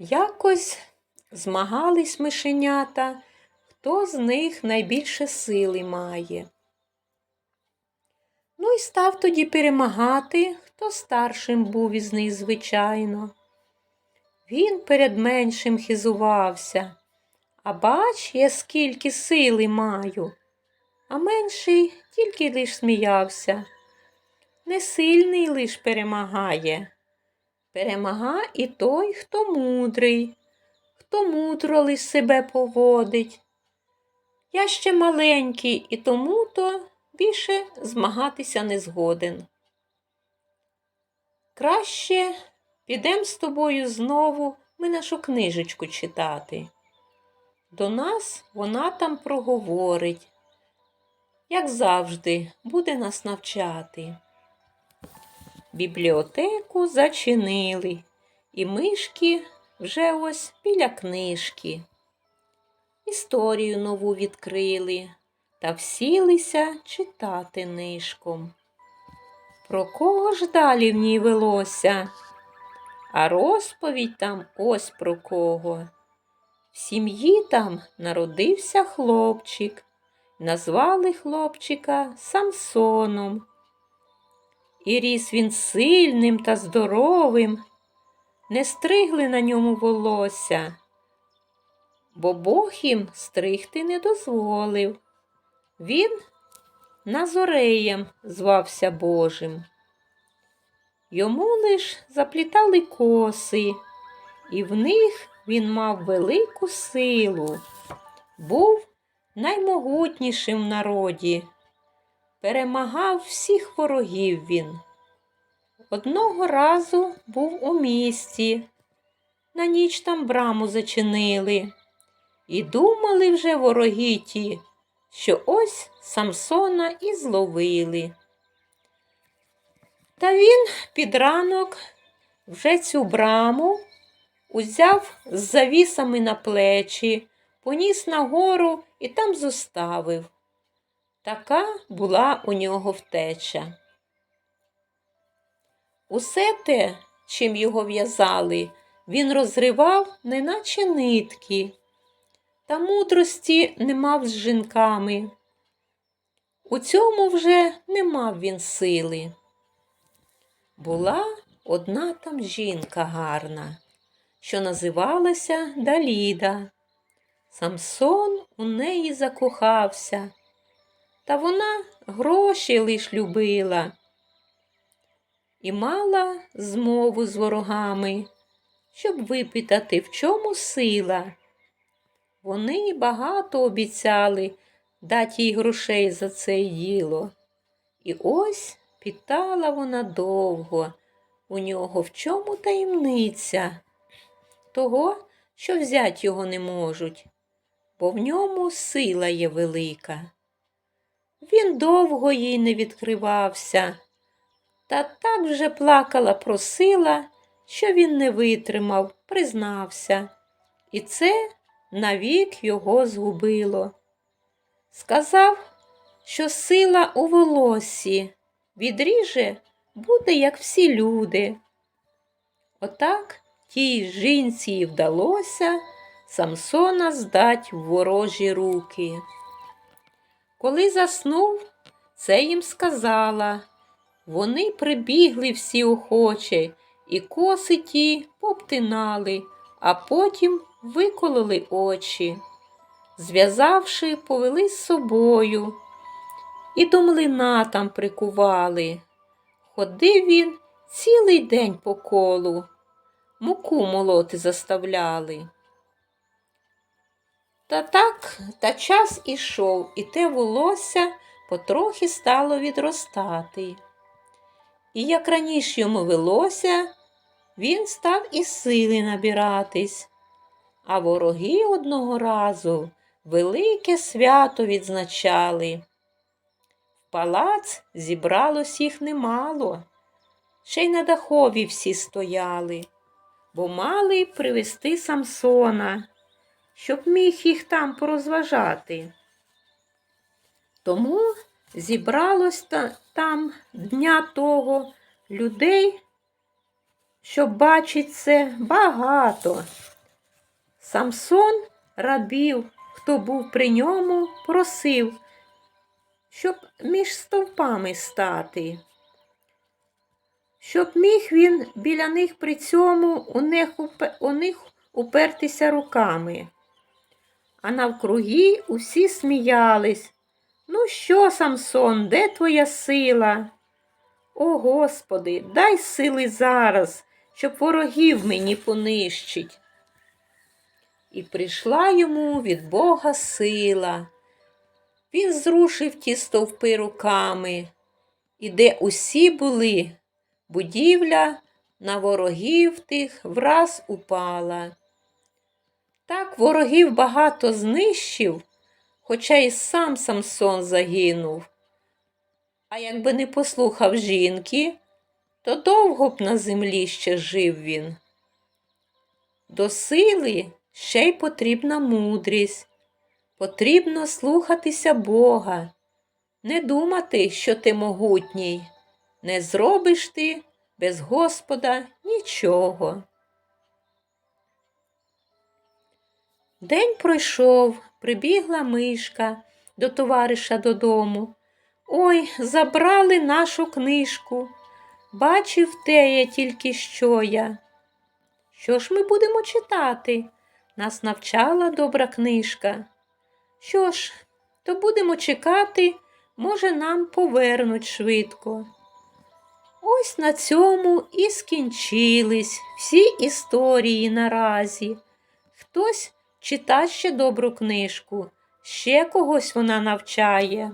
Якось змагались мишенята, хто з них найбільше сили має. Ну і став тоді перемагати, хто старшим був із них, звичайно. Він перед меншим хизувався, а бач, я скільки сили маю. А менший тільки лиш сміявся. Несильний лиш перемагає. Перемага і той, хто мудрий, хто мудро лиш себе поводить. Я ще маленький і тому то більше змагатися не згоден. Краще підем з тобою знову ми нашу книжечку читати. До нас вона там проговорить, як завжди, буде нас навчати. Бібліотеку зачинили, і мишки вже ось біля книжки. Історію нову відкрили та всілися читати нишком. Про кого ж далі в ній велося? А розповідь там ось про кого. В сім'ї там народився хлопчик, назвали хлопчика Самсоном. І ріс він сильним та здоровим, не стригли на ньому волосся, бо Бог їм стригти не дозволив. Він Назореєм звався Божим. Йому лиш заплітали коси, і в них він мав велику силу, був наймогутнішим в народі, перемагав всіх ворогів він. Одного разу був у місті, на ніч там браму зачинили, і думали вже вороги ті, що ось Самсона і зловили. Та він під ранок вже цю браму узяв з завісами на плечі, поніс нагору і там зоставив. Така була у нього втеча. Усе те, чим його в'язали, він розривав, неначе нитки, та мудрості не мав з жінками. У цьому вже не мав він сили. Була одна там жінка гарна, що називалася Даліда. Самсон у неї закохався, та вона гроші лиш любила і мала змову з ворогами, щоб випитати, в чому сила. Вони багато обіцяли дати їй грошей за це діло. І ось питала вона довго у нього, в чому таємниця того, що взять його не можуть, бо в ньому сила є велика. Він довго їй не відкривався, та так вже плакала, просила, що він не витримав, признався, і це навік його згубило. Сказав, що сила у волосі відріже буде, як всі люди. Отак тій жінці й вдалося Самсона здать в ворожі руки. Коли заснув, це їм сказала. Вони прибігли всі охоче і коси ті поптинали, а потім викололи очі. Зв'язавши, повели з собою і до млина там прикували. Ходив він цілий день по колу, муку молоти заставляли. Та так та час ішов, і те волосся потрохи стало відростати. І як раніше йому велося, він став і сили набиратись, а вороги одного разу велике свято відзначали. В палац зібралось їх немало, ще й на дахові всі стояли, бо мали привезти Самсона, щоб міг їх там порозважати. Тому зібралось та, там дня того людей, що бачить це багато. Самсон рабів, хто був при ньому, просив, щоб між стовпами стати, щоб міг він біля них при цьому у них, у них упертися руками. А навкруги усі сміялись. Ну що, Самсон, де твоя сила? О Господи, дай сили зараз, щоб ворогів мені понищить. І прийшла йому від Бога сила. Він зрушив ті стовпи руками, і де усі були, будівля на ворогів тих враз упала. Так ворогів багато знищив, хоча й сам Самсон загинув. А якби не послухав жінки, то довго б на землі ще жив він. До сили ще й потрібна мудрість, потрібно слухатися Бога, не думати, що ти могутній, не зробиш ти без Господа нічого. День пройшов, прибігла мишка до товариша додому. Ой, забрали нашу книжку. Бачив те я тільки що я. Що ж ми будемо читати? Нас навчала добра книжка. Що ж, то будемо чекати, може, нам повернуть швидко. Ось на цьому і скінчились всі історії наразі. Хтось читає ще добру книжку, ще когось вона навчає.